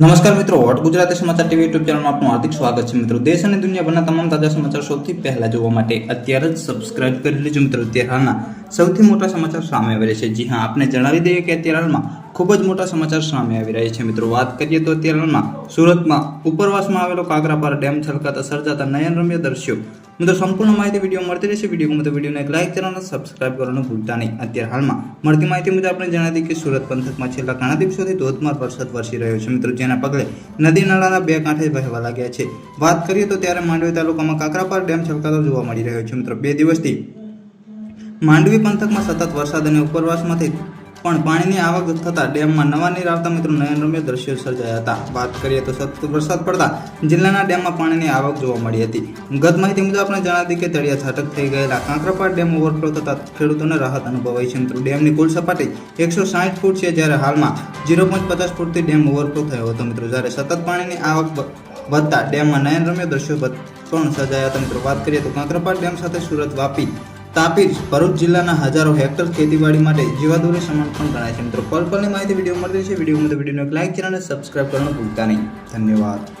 નમસ્કાર મિત્રો હોટ ગુજરાતી સમાચાર ટીવી યુટ્યુબ ચેનલમાં આપનું હાર્દિક સ્વાગત છે મિત્રો. દેશ અને દુનિયાભરના તમામ તાજા સમાચાર સૌથી પહેલા જોવા માટે અત્યારે જ સબસ્ક્રાઇબ કરી લેજો મિત્રો. અત્યારે હાલના સૌથી મોટા સમાચાર સામે આવેલા છે. જી હા, આપને જણાવી દઈએ કે અત્યારે હાલમાં ખૂબ જ મોટા સમાચાર સામે આવી રહ્યા છે. મિત્રો, વાત કરીએ તો અત્યારે હાલમાં સુરતમાં, ઉપરવાસમાં આવેલો કાકરાપાર ડેમ છલકાતા સર્જાતા નયનરમ્ય દ્રશ્યો. મિત્રો, સંપૂર્ણ માહિતી વીડિયો મળતી રહેશે. વીડિયો તો વિડીયોને એક લાઇક કરવાનું સબસ્ક્રાઇબ કરવાનું ભૂલતા નહીં. અત્યારે હાલમાં મળતી માહિતી મુજબ આપણે જણાવી કે સુરત પંથકમાં છેલ્લા ઘણા દિવસોથી ધોધમાર વરસાદ વરસી રહ્યો છે. મિત્રો, જેના પગલે નદી નાળાના બે કાંઠે વહેવા લાગ્યા છે. વાત કરીએ તો ત્યારે માંડવી તાલુકામાં કાકરાપાર ડેમ છલકાતો જોવા મળી રહ્યો છે. મિત્રો, બે દિવસથી માંડવી પંથકમાં સતત વરસાદ અને ઉપરવાસમાંથી પણ પાણીની આવક થતાં ડેમમાં નવા નીર આવતા મિત્રો નયનરમ્ય દ્રશ્યો સર્જાયા હતા. વાત કરીએ તો સતત વરસાદ પડતા જિલ્લાના ડેમમાં પાણીની આવક જોવા મળી હતી. ગત માહિતી મુજબ આપણે જણાવી કે તળિયા છાટક થઈ ગયેલા કાંકરાપાડ ડેમ ઓવરફ્લો થતાં ખેડૂતોને રાહત અનુભવાઈ છે મિત્રો. ડેમની કુલ સપાટી એકસો સાઠ ફૂટ છે જ્યારે હાલમાં ઝીરો પોઈન્ટ પચાસ ફૂટથી ડેમ ઓવરફ્લો થયો હતો મિત્રો. જ્યારે સતત પાણીની આવક વધતા ડેમમાં નયનરમ્ય દ્રશ્યો પણ સર્જાયા હતા મિત્રો. વાત કરીએ તો કાંકરાપાડ ડેમ સાથે સુરત વાપી તાપી ભરૂચ જિલ્લાના હજારો હેક્ટર ખેતીવાડી માટે જીવાદોરી સમાન પણ ગણાય છે. મિત્રો, પલ પલની માહિતી વીડિયો મળતી છે. વીડિયો માટે વિડીયોને લાઇક ચેનલને સબસ્ક્રાઇબ કરવાનું ભૂલતા નહીં. ધન્યવાદ.